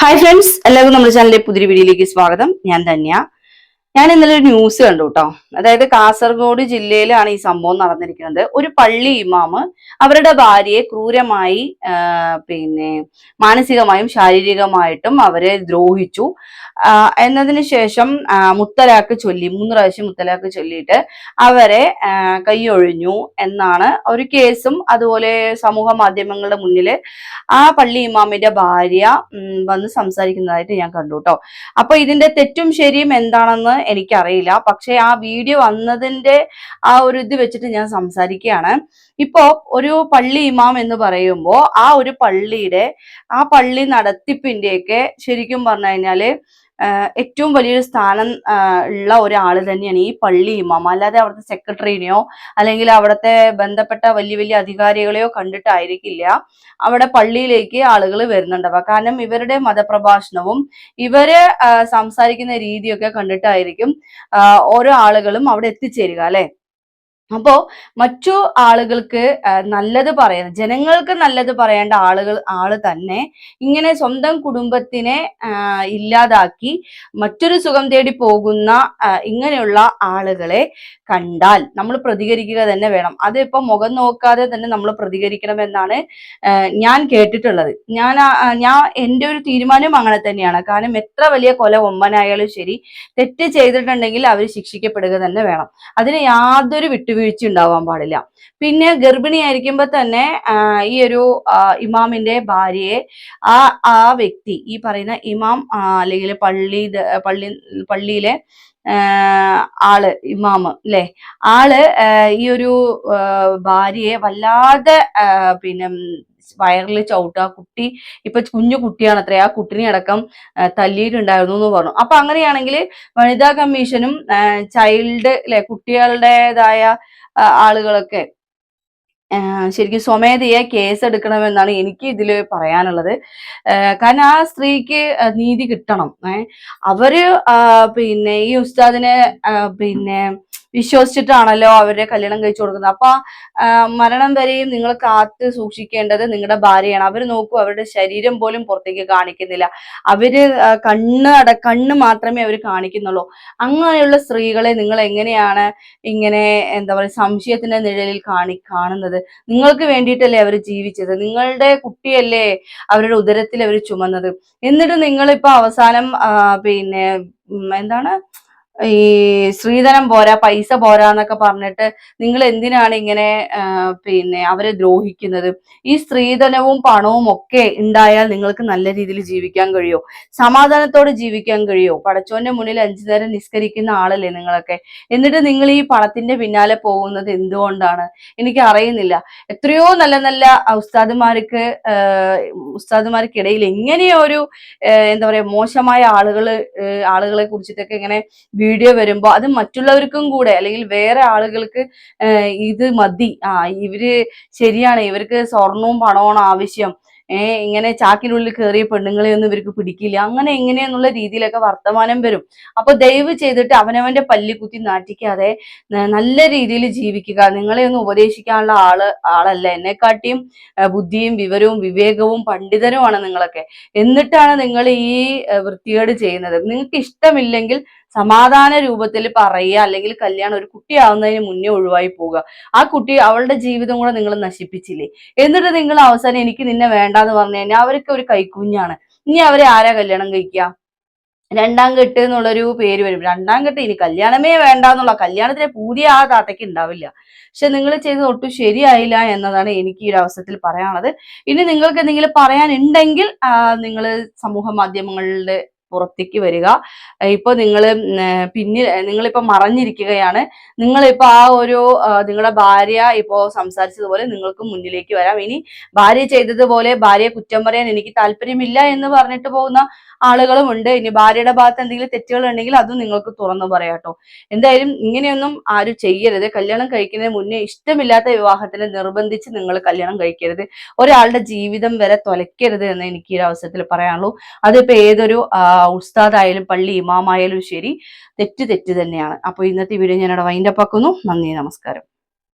Hi friends എല്ലാവർക്കും നമ്മുടെ ചാനലിലെ പുതിയ വീഡിയോയിലേക്ക് സ്വാഗതം. ഞാൻ ധന്യ. ഞാൻ ഇന്നലെ ഒരു ന്യൂസ് കണ്ടു കേട്ടോ അതായത് കാസർഗോഡ് ജില്ലയിലാണ് ഈ സംഭവം നടന്നിരിക്കുന്നത്. ഒരു പള്ളി ഇമാമ് അവരുടെ ഭാര്യയെ ക്രൂരമായി പിന്നെ മാനസികമായും ശാരീരികമായിട്ടും അവരെ ദ്രോഹിച്ചു. എന്നതിന് ശേഷം മുത്തലാക്ക് ചൊല്ലി മൂന്ന് പ്രാവശ്യം മുത്തലാക്ക് ചൊല്ലിയിട്ട് അവരെ കൈയൊഴിഞ്ഞു എന്നാണ് ഒരു കേസും അതുപോലെ സമൂഹ മാധ്യമങ്ങളുടെ മുന്നിൽ ആ പള്ളി ഇമാമിന്റെ ഭാര്യ വന്ന് സംസാരിക്കുന്നതായിട്ട് ഞാൻ കണ്ടു കേട്ടോ അപ്പൊ ഇതിന്റെ തെറ്റും ശരിയും എന്താണെന്ന് എനിക്കറിയില്ല. പക്ഷെ ആ വീഡിയോ വന്നതിന്റെ ആ ഒരു ഇത് വെച്ചിട്ട് ഞാൻ സംസാരിക്കുകയാണ്. ഇപ്പോ ഒരു പള്ളി ഇമാം എന്ന് പറയുമ്പോൾ ആ ഒരു പള്ളിയുടെ ആ പള്ളി നടത്തിപ്പിന്റെയൊക്കെ ശരിക്കും പറഞ്ഞു കഴിഞ്ഞാൽ ഏറ്റവും വലിയൊരു സ്ഥാനം ഉള്ള ഒരാൾ തന്നെയാണ് ഈ പള്ളി ഇമാം. അല്ലാതെ അവിടുത്തെ സെക്രട്ടറിനെയോ അല്ലെങ്കിൽ അവിടുത്തെ ബന്ധപ്പെട്ട വലിയ വലിയ അധികാരികളെയോ കണ്ടിട്ടായിരിക്കില്ല. അവിടെ പള്ളിയിലേക്ക് ആളുകൾ വരുന്നുണ്ടാവുക കാരണം ഇവരുടെ മതപ്രഭാഷണവും ഇവർ സംസാരിക്കുന്ന രീതിയൊക്കെ കണ്ടിട്ടായിരിക്കും ഓരോ ആളുകളും അവിടെ എത്തിച്ചേരുക അല്ലെ? അപ്പോ മറ്റു ആളുകൾക്ക് നല്ലത് പറയുന്ന ജനങ്ങൾക്ക് നല്ലത് പറയേണ്ട ആളുകൾ ആൾ തന്നെ ഇങ്ങനെ സ്വന്തം കുടുംബത്തിനെ ഇല്ലാതാക്കി മറ്റൊരു സുഖം തേടി പോകുന്ന ഇങ്ങനെയുള്ള ആളുകളെ കണ്ടാൽ നമ്മൾ പ്രതികരിക്കുക തന്നെ വേണം. അതിപ്പോ മുഖം നോക്കാതെ തന്നെ നമ്മൾ പ്രതികരിക്കണമെന്നാണ് ഞാൻ കേട്ടിട്ടുള്ളത്. ഞാൻ ഞാൻ എന്റെ ഒരു തീരുമാനം അങ്ങനെ തന്നെയാണ്. കാരണം എത്ര വലിയ കൊല ഒമ്പനായാലും ശരി തെറ്റ് ചെയ്തിട്ടുണ്ടെങ്കിൽ അവർ ശിക്ഷിക്കപ്പെടുക തന്നെ വേണം. അതിന് യാതൊരു വിട്ടുവീഴ്ച ഉണ്ടാവാൻ പാടില്ല. പിന്നെ ഗർഭിണിയായിരിക്കുമ്പോ തന്നെ ഈ ഒരു ഇമാമിന്റെ ഭാര്യയെ ആ ആ വ്യക്തി ഈ പറയുന്ന ഇമാം അല്ലെങ്കിൽ പള്ളി പള്ളി പള്ളിയിലെ ആൾ ഇമാമ് അല്ലെ ആൾ ഈ ഒരു ഭാര്യയെ വല്ലാതെ പിന്നെ വയറിൽ ചവിട്ടുക കുട്ടി ഇപ്പൊ കുഞ്ഞു കുട്ടിയാണ് അത്രേ ആ കുട്ടിനെ അടക്കം തല്ലിയിട്ടുണ്ടായിരുന്നു എന്ന് പറഞ്ഞു. അപ്പൊ അങ്ങനെയാണെങ്കിൽ വനിതാ കമ്മീഷനും ചൈൽഡ് അല്ലെ കുട്ടികളുടേതായ ആളുകളൊക്കെ ശരിക്കും സ്വമേധയെ കേസ് എടുക്കണമെന്നാണ് എനിക്ക് ഇതിൽ പറയാനുള്ളത്. കാരണം ആ സ്ത്രീക്ക് നീതി കിട്ടണം. ഏ അവർ പിന്നെ ഈ ഉസ്താദിനെ പിന്നെ വിശ്വസിച്ചിട്ടാണല്ലോ അവരെ കല്യാണം കഴിച്ചു കൊടുക്കുന്നത്. അപ്പൊ മരണം വരെയും നിങ്ങൾ കാത്ത് സൂക്ഷിക്കേണ്ടത് നിങ്ങളുടെ ഭാര്യയാണ്. അവർ നോക്കൂ അവരുടെ ശരീരം പോലും പുറത്തേക്ക് കാണിക്കുന്നില്ല. അവർ കണ്ണ് അട കണ്ണ് മാത്രമേ അവർ കാണിക്കുന്നുള്ളൂ. അങ്ങനെയുള്ള സ്ത്രീകളെ നിങ്ങൾ എങ്ങനെയാണ് ഇങ്ങനെ എന്താ പറയുക സംശയത്തിന്റെ നിഴലിൽ കാണി കാണുന്നത്? നിങ്ങൾക്ക് വേണ്ടിയിട്ടല്ലേ അവർ ജീവിച്ചത്? നിങ്ങളുടെ കുട്ടിയല്ലേ അവരുടെ ഉദരത്തിൽ അവർ ചുമന്നത്? എന്നിട്ട് നിങ്ങളിപ്പോ അവസാനം പിന്നെ എന്താണ്? ഈ സ്ത്രീധനം പോരാ പൈസ പോരാ എന്നൊക്കെ പറഞ്ഞിട്ട് നിങ്ങൾ എന്തിനാണ് ഇങ്ങനെ പിന്നെ അവരെ ദ്രോഹിക്കുന്നത്? ഈ സ്ത്രീധനവും പണവും ഒക്കെ ഉണ്ടായാൽ നിങ്ങൾക്ക് നല്ല രീതിയിൽ ജീവിക്കാൻ കഴിയോ? സമാധാനത്തോടെ ജീവിക്കാൻ കഴിയോ? പടച്ചോന്റെ മുന്നിൽ അഞ്ചു നേരം നിസ്കരിക്കുന്ന ആളല്ലേ നിങ്ങളൊക്കെ? എന്നിട്ട് നിങ്ങൾ ഈ പണത്തിന്റെ പിന്നാലെ പോകുന്നത് എന്തുകൊണ്ടാണ്? എനിക്ക് അറിയുന്നില്ല. എത്രയോ നല്ല നല്ല ഉസ്താദുമാർക്ക് ഉസ്താദുമാർക്കിടയിൽ എങ്ങനെയോ ഒരു എന്താ പറയാ മോശമായ ആളുകൾ ആളുകളെ കുറിച്ചിട്ടൊക്കെ ഇങ്ങനെ വീഡിയോ വരുമ്പോൾ അത് മറ്റുള്ളവർക്കും കൂടെ അല്ലെങ്കിൽ വേറെ ആളുകൾക്ക് ഇത് മതി. ആ ഇവർ ശരിയാണ്. ഇവർക്ക് സ്വർണവും പണവും ആവശ്യം. ഏഹ് ഇങ്ങനെ ചാക്കിനുള്ളിൽ കയറിയ പെണ്ണുങ്ങളെ ഒന്നും ഇവർക്ക് പിടിക്കില്ല. അങ്ങനെ എങ്ങനെയെന്നുള്ള രീതിയിലൊക്കെ വർത്തമാനം വരും. അപ്പൊ ദയവ് ചെയ്തിട്ട് അവനവന്റെ പല്ലി കുത്തി നാട്ടിക്കാതെ നല്ല രീതിയിൽ ജീവിക്കുക. നിങ്ങളെ ഒന്ന് ഉപദേശിക്കാനുള്ള ആൾ ആളല്ല. എന്നെക്കാട്ടിയും ബുദ്ധിയും വിവരവും വിവേകവും പണ്ഡിതരുമാണ് നിങ്ങളൊക്കെ. എന്നിട്ടാണ് നിങ്ങൾ ഈ വൃത്തികേട് ചെയ്യുന്നത്. നിങ്ങൾക്ക് ഇഷ്ടമില്ലെങ്കിൽ സമാധാന രൂപത്തിൽ പറയുക അല്ലെങ്കിൽ കല്യാണം ഒരു കുട്ടിയാവുന്നതിന് മുന്നേ ഒഴിവായി പോവുക. ആ കുട്ടി അവളുടെ ജീവിതം കൂടെ നിങ്ങൾ നശിപ്പിച്ചില്ലേ? എന്നിട്ട് നിങ്ങൾ അവസാനം എനിക്ക് നിന്നെ വേണ്ടാന്ന് പറഞ്ഞു കഴിഞ്ഞാൽ അവർക്ക് ഒരു കൈക്കുഞ്ഞാണ്. ഇനി അവരെ ആരാ കല്യാണം കഴിക്കുക? രണ്ടാം കെട്ട് എന്നുള്ളൊരു പേര് വരും. രണ്ടാം കെട്ട് ഇനി കല്യാണമേ വേണ്ട എന്നുള്ള കല്യാണത്തിന് പൂതിയ ആ താത്തയ്ക്ക് ഉണ്ടാവില്ല. പക്ഷെ നിങ്ങൾ ചെയ്തത് ഒട്ടും ശരിയായില്ല എന്നതാണ് എനിക്ക് ഈ ഒരു അവസരത്തിൽ പറയാനുള്ളത്. ഇനി നിങ്ങൾക്ക് എന്തെങ്കിലും പറയാനുണ്ടെങ്കിൽ നിങ്ങൾ സമൂഹ മാധ്യമങ്ങളുടെ പുറത്തേക്ക് വരിക. ഇപ്പൊ നിങ്ങൾ പിന്നിൽ നിങ്ങളിപ്പോ മറഞ്ഞിരിക്കുകയാണ്. നിങ്ങളിപ്പോ ആ ഒരു നിങ്ങളുടെ ഭാര്യ ഇപ്പോ സംസാരിച്ചതുപോലെ നിങ്ങൾക്ക് മുന്നിലേക്ക് വരാം. ഇനി ഭാര്യ ചെയ്തതുപോലെ ഭാര്യയെ കുറ്റം പറയാൻ എനിക്ക് താല്പര്യമില്ല എന്ന് പറഞ്ഞിട്ട് പോകുന്ന ആളുകളും ഉണ്ട്. ഇനി ഭാര്യയുടെ ഭാഗത്ത് എന്തെങ്കിലും തെറ്റുകൾ ഉണ്ടെങ്കിൽ അതും നിങ്ങൾക്ക് തുറന്നു പറയാട്ടോ എന്തായാലും ഇങ്ങനെയൊന്നും ആരും ചെയ്യരുത്. കല്യാണം കഴിക്കുന്നതിന് മുന്നേ ഇഷ്ടമില്ലാത്ത വിവാഹത്തിന് നിർബന്ധിച്ച് നിങ്ങൾ കല്യാണം കഴിക്കരുത്. ഒരാളുടെ ജീവിതം വരെ തൊലയ്ക്കരുത് എന്ന് എനിക്ക് ഈ അവസരത്തിൽ പറയാനുള്ളൂ. അതിപ്പോ ഏതൊരു ഉസ്താദായാലും പള്ളി ഇമാമായാലും ശരി തെറ്റ് തെറ്റ് തന്നെയാണ്. അപ്പോൾ ഇന്നത്തെ വീഡിയോ ഞാൻ അവിടെ വൈൻഡപ്പ് ആക്കുന്നു. നന്ദി നമസ്കാരം.